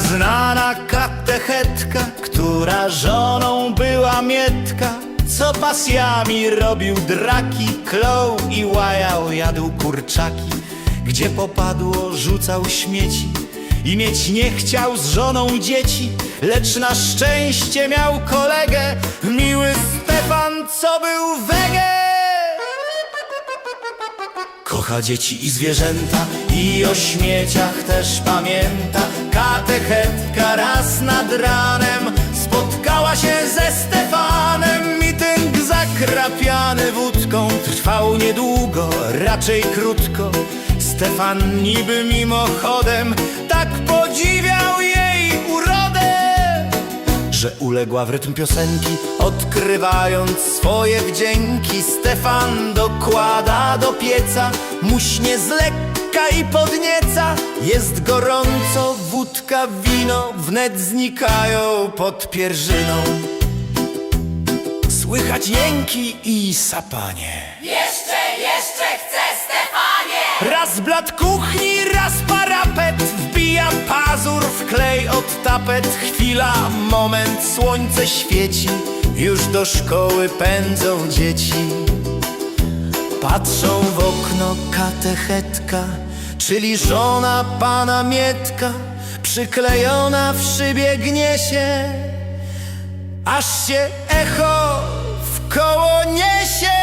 znana katechetka, która żoną była Mietka, co pasjami robił draki, klął i łajał, jadł kurczaki, gdzie popadło rzucał śmieci i mieć nie chciał z żoną dzieci, lecz na szczęście miał kolegę, miły Stefan, co był wege. Kocha dzieci i zwierzęta i o śmieciach też pamięta ranem spotkała się ze Stefanem Mityng zakrapiany wódką trwał niedługo, raczej krótko Stefan niby mimochodem tak podziwiał jej urodę że uległa w rytm piosenki, odkrywając swoje wdzięki. Stefan dokłada do pieca, muśnie z i podnieca. Jest gorąco, wódka, wino wnet znikają pod pierzyną. Słychać jęki i sapanie. Jeszcze, jeszcze chcę, Stefanie! Raz blat kuchni, raz parapet Wbija pazur w klej od tapet Chwila, moment, słońce świeci Już do szkoły pędzą dzieci Patrzą w okno katechetka Czyli żona pana Mietka Przyklejona w szybie gniesie Aż się echo w koło niesie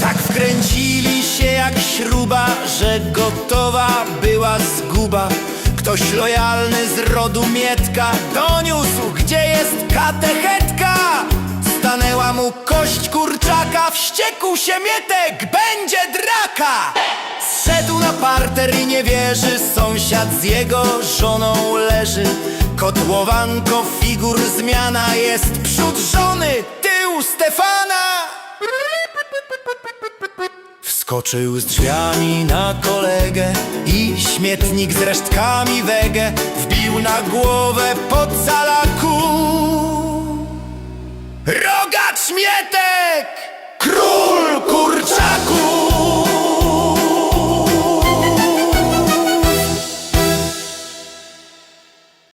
tak wkręcili się jak śruba, że gotowa była zguba. Ktoś lojalny z rodu Mietka doniósł, gdzie jest katechetka. Stanęła mu kość kurczaka, wściekł się Mietek, będzie draka. Zszedł na parter i nie wierzy, sąsiad z jego żoną leży. Kotłowanko figur zmiana jest przód żony, tył Stefana. Wskoczył z drzwiami na kolegę i śmietnik z resztkami wege wbił na głowę pod salaku. Rogacz Mietek! Król kurczaku!